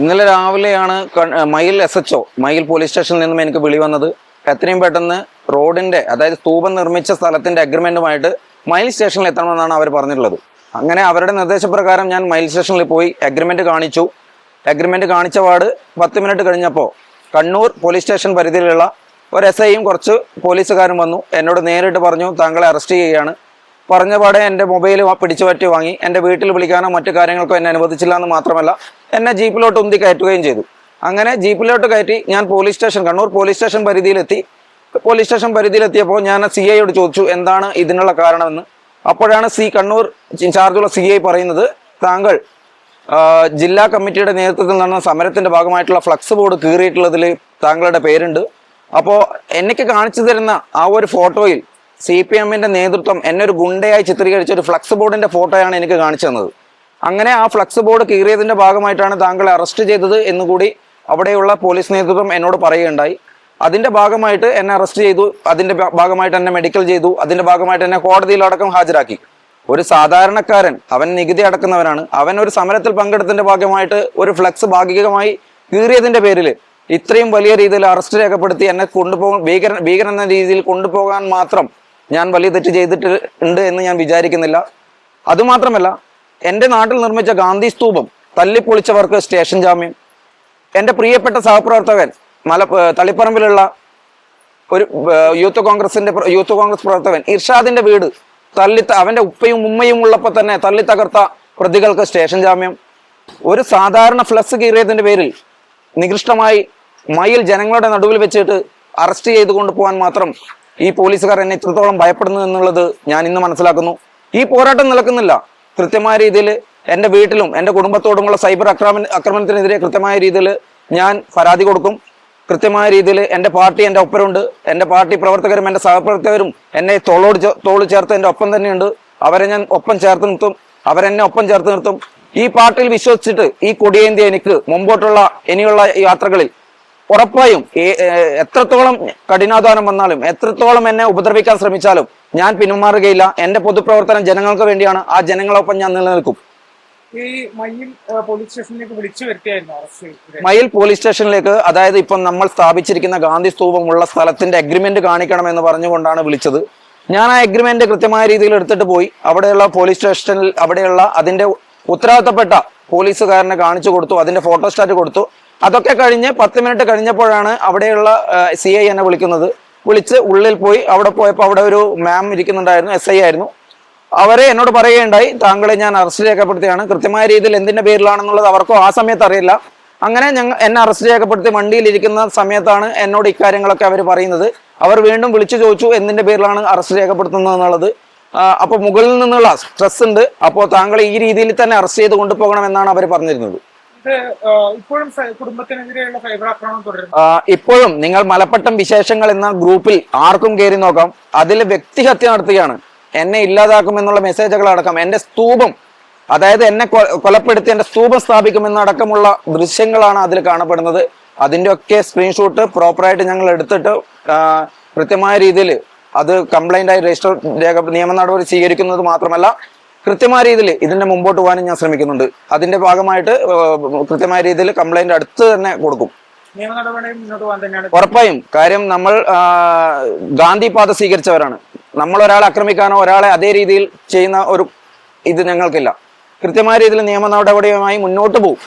ഇന്നലെ രാവിലെയാണ് മയിൽ എസ് എച്ച് മയിൽ പോലീസ് സ്റ്റേഷനിൽ നിന്നും എനിക്ക് വിളി വന്നത്. എത്രയും പെട്ടെന്ന് റോഡിന്റെ അതായത് സ്തൂപം നിർമ്മിച്ച സ്ഥലത്തിന്റെ അഗ്രിമെന്റുമായിട്ട് മയിൽ സ്റ്റേഷനിൽ എത്തണമെന്നാണ് അവർ പറഞ്ഞിട്ടുള്ളത്. അങ്ങനെ അവരുടെ നിർദ്ദേശപ്രകാരം ഞാൻ മയിൽ സ്റ്റേഷനിൽ പോയി അഗ്രിമെന്റ് കാണിച്ചു. അഗ്രിമെന്റ് കാണിച്ച പാട് പത്ത് മിനിറ്റ് കഴിഞ്ഞപ്പോൾ കണ്ണൂർ പോലീസ് സ്റ്റേഷൻ പരിധിയിലുള്ള ഒരു എസ് ഐയും കുറച്ച് പോലീസുകാരും വന്നു. എന്നോട് നേരിട്ട് പറഞ്ഞു താങ്കളെ അറസ്റ്റ് ചെയ്യുകയാണ്. പറഞ്ഞ പാടെ എന്റെ മൊബൈൽ പിടിച്ചു പറ്റി വാങ്ങി. എന്റെ വീട്ടിൽ വിളിക്കാനോ മറ്റു കാര്യങ്ങൾക്കോ എന്നെ അനുവദിച്ചില്ല എന്ന് മാത്രമല്ല എന്നെ ജീപ്പിലോട്ട് ഉന്തി കയറ്റുകയും ചെയ്തു. അങ്ങനെ ജീപ്പിലോട്ട് കയറ്റി ഞാൻ police station Kannur police station പരിധിയിലെത്തി. Police station പരിധിയിലെത്തിയപ്പോൾ ഞാൻ സി ഐയോട് ചോദിച്ചു എന്താണ് ഇതിനുള്ള കാരണമെന്ന്? അപ്പോഴാണ് സി കണ്ണൂർ ചാർജുള്ള സി ഐ പറയുന്നത് താങ്കൾ ജില്ലാ കമ്മിറ്റിയുടെ നേതൃത്വത്തിൽ നടന്ന സമരത്തിന്റെ ഭാഗമായിട്ടുള്ള ഫ്ലക്സ് ബോർഡ് കീറിയിട്ടുള്ളതിൽ താങ്കളുടെ പേരുണ്ട്. അപ്പോൾ എനിക്ക് കാണിച്ചു തരുന്ന ആ ഒരു ഫോട്ടോയിൽ സി പി എമ്മിന്റെ നേതൃത്വം എന്നെ ഒരു ഗുണ്ടയായി ചിത്രീകരിച്ച ഒരു ഫ്ലക്സ് ബോർഡിന്റെ ഫോട്ടോയാണ് എനിക്ക് കാണിച്ചു തന്നത്. അങ്ങനെ ആ ഫ്ലക്സ് ബോർഡ് കീറിയതിന്റെ ഭാഗമായിട്ടാണ് താങ്കളെ അറസ്റ്റ് ചെയ്തത് എന്നുകൂടി അവിടെയുള്ള പോലീസ് നേതൃത്വം എന്നോട് പറയുകയുണ്ടായി. അതിന്റെ ഭാഗമായിട്ട് എന്നെ അറസ്റ്റ് ചെയ്തു അതിന്റെ ഭാഗമായിട്ട് എന്നെ മെഡിക്കൽ ചെയ്തു അതിന്റെ ഭാഗമായിട്ട് എന്നെ കോടതിയിലടക്കം ഹാജരാക്കി. ഒരു സാധാരണക്കാരൻ അവൻ നികുതി അടക്കുന്നവനാണ്. അവൻ ഒരു സമരത്തിൽ പങ്കെടുത്തതിന്റെ ഭാഗമായിട്ട് ഒരു ഫ്ലക്സ് ഭാഗികമായി കീറിയതിന്റെ പേരിൽ ഇത്രയും വലിയ രീതിയിൽ അറസ്റ്റ് രേഖപ്പെടുത്തി എന്നെ കൊണ്ടുപോകാൻ ഭീകരൻ ഭീകരൻ എന്ന രീതിയിൽ കൊണ്ടുപോകാൻ മാത്രം ഞാൻ വലിയ തെറ്റ് ചെയ്തിട്ട് ഉണ്ട് എന്ന് ഞാൻ വിചാരിക്കുന്നില്ല. അതുമാത്രമല്ല എന്റെ നാട്ടിൽ നിർമ്മിച്ച ഗാന്ധി സ്തൂപം തല്ലിപ്പൊളിച്ചവർക്ക് സ്റ്റേഷൻ ജാമ്യം. എന്റെ പ്രിയപ്പെട്ട സഹപ്രവർത്തകൻ മല തളിപ്പറമ്പിലുള്ള ഒരു യൂത്ത് കോൺഗ്രസിന്റെ യൂത്ത് കോൺഗ്രസ് പ്രവർത്തകൻ ഇർഷാദിന്റെ വീട് തല്ലി ത- അവന്റെ ഉപ്പയും ഉമ്മയും ഉള്ളപ്പോൾ തന്നെ തല്ലി തകർത്ത പ്രതികൾക്ക് സ്റ്റേഷൻ ജാമ്യം. ഒരു സാധാരണ ഫ്ലക്സ് കീറിയതിന്റെ പേരിൽ നികൃഷ്ടമായി മയിൽ ജനങ്ങളുടെ നടുവിൽ വെച്ചിട്ട് അറസ്റ്റ് ചെയ്ത് കൊണ്ടുപോകാൻ മാത്രം ഈ പോലീസുകാർ എന്നെ ഇത്രത്തോളം ഭയപ്പെടുന്നു എന്നുള്ളത് ഞാൻ ഇന്ന് മനസ്സിലാക്കുന്നു. ഈ പോരാട്ടം നിലക്കുന്നില്ല. കൃത്യമായ രീതിയിൽ എന്റെ വീട്ടിലും എന്റെ കുടുംബത്തോടുമുള്ള സൈബർ ആക്രമണ ആക്രമണത്തിനെതിരെ കൃത്യമായ രീതിയിൽ ഞാൻ പരാതി കൊടുക്കും. കൃത്യമായ രീതിയിൽ എന്റെ പാർട്ടി എന്റെ ഒപ്പരുണ്ട് എന്റെ പാർട്ടി പ്രവർത്തകരും എന്റെ സഹപ്രവർത്തകരും എന്നെ തോളോട് തോളി തോൾ ചേർത്ത് എന്റെ ഒപ്പം തന്നെയുണ്ട്. അവരെ ഞാൻ ഒപ്പം ചേർത്ത് നിർത്തും. അവരെന്നെ ഒപ്പം ചേർത്ത് നിർത്തും. ഈ പാർട്ടിയിൽ വിശ്വസിച്ചിട്ട് ഈ കൊടിയേന്ത്യ എനിക്ക് മുമ്പോട്ടുള്ള ഇനിയുള്ള യാത്രകളിൽ ഉറപ്പായും എത്രത്തോളം കഠിനാധ്വാനം വന്നാലും എത്രത്തോളം എന്നെ ഉപദ്രവിക്കാൻ ശ്രമിച്ചാലും ഞാൻ പിന്മാറുകയില്ല. എന്റെ പൊതുപ്രവർത്തനം ജനങ്ങൾക്ക് വേണ്ടിയാണ്. ആ ജനങ്ങളൊപ്പം ഞാൻ നിലനിൽക്കും. ഈ മയിൽ പോലീസ് സ്റ്റേഷനിലേക്ക് വിളിച്ചു വരുത്തിയായിരുന്നു മയിൽ പോലീസ് സ്റ്റേഷനിലേക്ക് അതായത് ഇപ്പം നമ്മൾ സ്ഥാപിച്ചിരിക്കുന്ന ഗാന്ധി സ്തൂപമുള്ള സ്ഥലത്തിന്റെ അഗ്രിമെന്റ് കാണിക്കണമെന്ന് പറഞ്ഞുകൊണ്ടാണ് വിളിച്ചത്. ഞാൻ ആ അഗ്രിമെന്റ് കൃത്യമായ രീതിയിൽ എടുത്തിട്ട് പോയി. അവിടെയുള്ള പോലീസ് സ്റ്റേഷനിൽ അവിടെയുള്ള അതിന്റെ ഉത്തരവാദിത്തപ്പെട്ട പോലീസുകാരനെ കാണിച്ചു കൊടുത്തു. അതിന്റെ ഫോട്ടോസ്റ്റാറ്റ് കൊടുത്തു. അതൊക്കെ കഴിഞ്ഞ് പത്ത് മിനിറ്റ് കഴിഞ്ഞപ്പോഴാണ് അവിടെയുള്ള സി ഐ എന്നെ വിളിക്കുന്നത്. വിളിച്ച് ഉള്ളിൽ പോയി അവിടെ പോയപ്പോൾ അവിടെ ഒരു മാം ഇരിക്കുന്നുണ്ടായിരുന്നു എസ് ഐ ആയിരുന്നു. അവരെ എന്നോട് പറയുകയുണ്ടായി താങ്കളെ ഞാൻ അറസ്റ്റ് രേഖപ്പെടുത്തിയാണ്. കൃത്യമായ രീതിയിൽ എന്തിന്റെ പേരിലാണെന്നുള്ളത് അവർക്കോ ആ സമയത്ത് അറിയില്ല. അങ്ങനെ ഞങ്ങൾ എന്നെ അറസ്റ്റ് രേഖപ്പെടുത്തി വണ്ടിയിലിരിക്കുന്ന സമയത്താണ് എന്നോട് ഇക്കാര്യങ്ങളൊക്കെ അവർ പറയുന്നത്. അവർ വീണ്ടും വിളിച്ചു ചോദിച്ചു എന്തിന്റെ പേരിലാണ് അറസ്റ്റ് രേഖപ്പെടുത്തുന്നത് എന്നുള്ളത്. അപ്പോൾ മുകളിൽ നിന്നുള്ള സ്ട്രെസ് ഉണ്ട്. അപ്പോൾ താങ്കളെ ഈ രീതിയിൽ തന്നെ അറസ്റ്റ് ചെയ്ത് കൊണ്ടുപോകണം എന്നാണ് അവർ പറഞ്ഞിരുന്നത്. ഇപ്പോഴും കുടുംബത്തിനെതിരെയുള്ള സൈബർ ആക്രമണം തുടരുന്നു. ഇപ്പോഴും നിങ്ങൾ മലപ്പട്ടം വിശേഷങ്ങൾ എന്ന ഗ്രൂപ്പിൽ ആർക്കും കയറി നോക്കാം. അതിൽ വ്യക്തിഹത്യ നടത്തുകയാണ്. എന്നെ ഇല്ലാതാക്കുമെന്നുള്ള മെസ്സേജുകൾ അടക്കം. എന്റെ സ്തൂപം അതായത് എന്നെ കൊലപ്പെടുത്തി എന്റെ സ്തൂപം സ്ഥാപിക്കുമെന്നടക്കമുള്ള ദൃശ്യങ്ങളാണ് അതിൽ കാണപ്പെടുന്നത്. അതിന്റെ ഒക്കെ സ്ക്രീൻഷോട്ട് പ്രോപ്പറായിട്ട് ഞങ്ങൾ എടുത്തിട്ട് കൃത്യമായ രീതിയിൽ അത് കംപ്ലൈന്റ് ആയി രജിസ്റ്റർ നിയമ നടപടി സ്വീകരിക്കുന്നത് മാത്രമല്ല കൃത്യമായ രീതിയിൽ ഇതിന്റെ മുമ്പോട്ട് പോകാനും ഞാൻ ശ്രമിക്കുന്നുണ്ട്. അതിന്റെ ഭാഗമായിട്ട് കൃത്യമായ രീതിയിൽ കംപ്ലൈന്റ് അടുത്ത് തന്നെ കൊടുക്കും. ഉറപ്പായും. കാര്യം നമ്മൾ ഗാന്ധി പാത സ്വീകരിച്ചവരാണ്. നമ്മൾ ഒരാളെ ആക്രമിക്കാനോ ഒരാളെ അതേ രീതിയിൽ ചെയ്യുന്ന ഒരു ഇത് ഞങ്ങൾക്കില്ല. കൃത്യമായ രീതിയിൽ നിയമ നടപടിയുമായി മുന്നോട്ട് പോകും